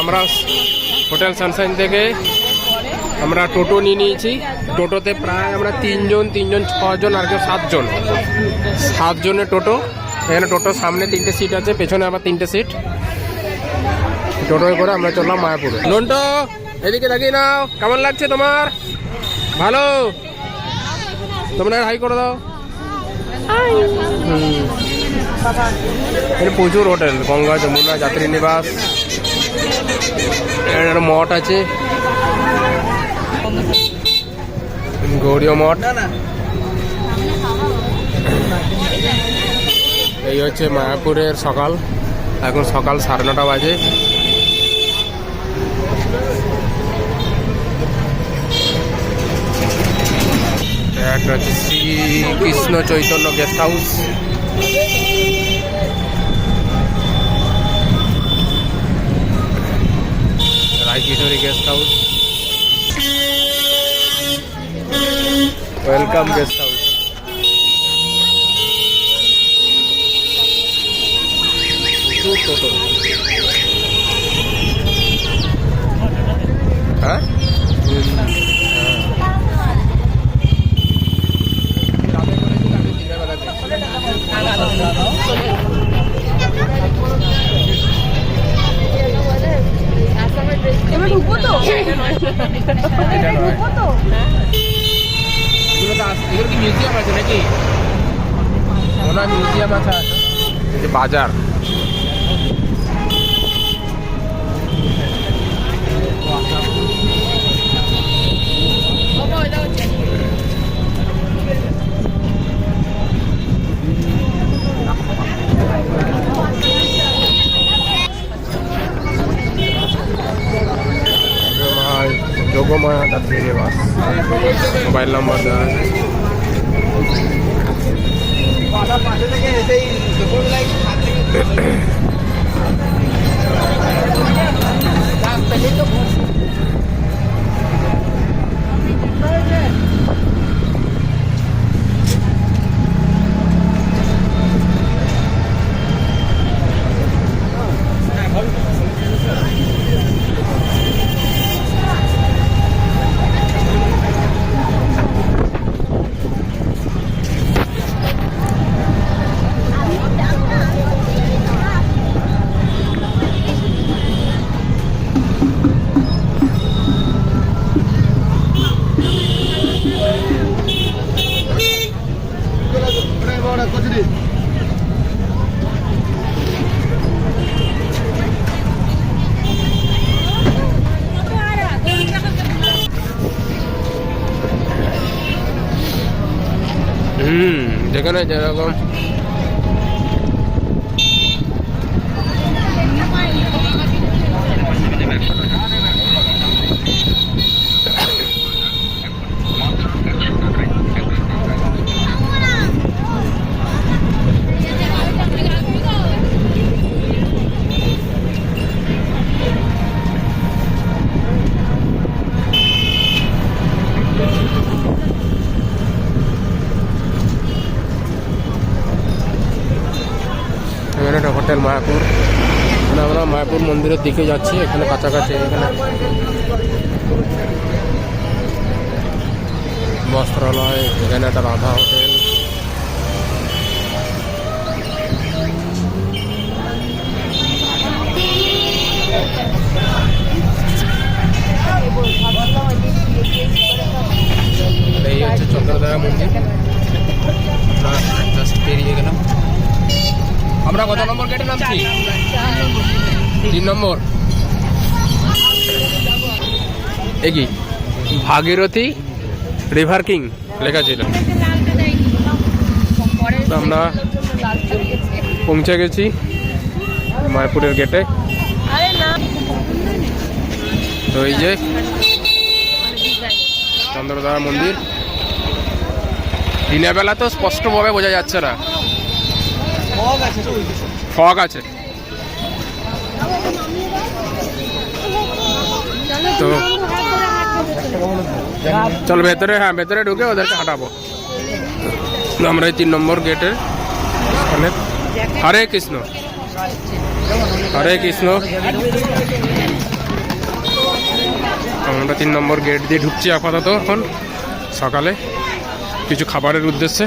আমরা hotel Sunshine থেকে আমরা টোটো নিয়ে নিয়েছি। টোটোতে প্রায় আমরা তিনজন তিনজন, ছজন আর কেউ সাতজন। সাতজনের টোটো। এখানে টোটোর সামনে তিনটে সিট আছে, পেছনে আবার তিনটে সিট। টোটোয় করে আমরা চললাম মায়াপুরে। নন্টো এদিকে দেখিয়ে নাও, কেমন লাগছে তোমার? ভালো? তোমরা হাই করে দাও। প্রচুর হোটেল, গঙ্গা, যমুনা যাত্রী নিবাস একটা মঠ আছে। গৌরীয় মঠ। এই হচ্ছে মায়াপুরের সকাল। এখন সকাল সাড়ে নটা বাজে। একটা হচ্ছে Srikrishna Chaitanya guest house Raikishori guest house. Welcome guest house. প্রচুর টোটো হ্যাঁ হুম, হ্যাঁ। কাবে করেছি, কাবে দিনের বেলা দেখছি। এবার ঢুকবো তো এটা নয়। ঢুকবো তো এগুলো তো আস- এগুলো কি মিউজিয়াম আছে নাকি হয় মিউজিয়াম আছে। বাজার। যোগমায় যাত্রী নিবাস মোবাইল নাম্বার দেওয়া হুম যেখানে যেরকম মায়াপুর। এখানে আমরা মায়াপুর মন্দিরের দিকে যাচ্ছি, এখানে কাছাকাছি এখানে। বস্ত্রালয়, এখানে একটা রাধা হোটেল। আমরা কত নম্বর গেটে নামছি? তিন নম্বর। এ কি? ভাগীরথী রিভার কিং লেখা ছিল। আমরা পৌঁছে গেছি মায়াপুরের গেটে। তো এই যে চন্দ্রদয়া মন্দির। দিনের বেলা তো স্পষ্টভাবে বোঝা যাচ্ছে না। ফগ আছে তো চল ভেতরে হ্যাঁ ভেতরে ঢুকে ওদেরকে হাঁটাবো। আমরা এই তিন নম্বর গেটের ওখানে হরে কৃষ্ণ। হরে কৃষ্ণ। আমরা তিন নম্বর গেট দিয়ে ঢুকছি আপাতত এখন সকালে। কিছু খাবারের উদ্দেশ্যে।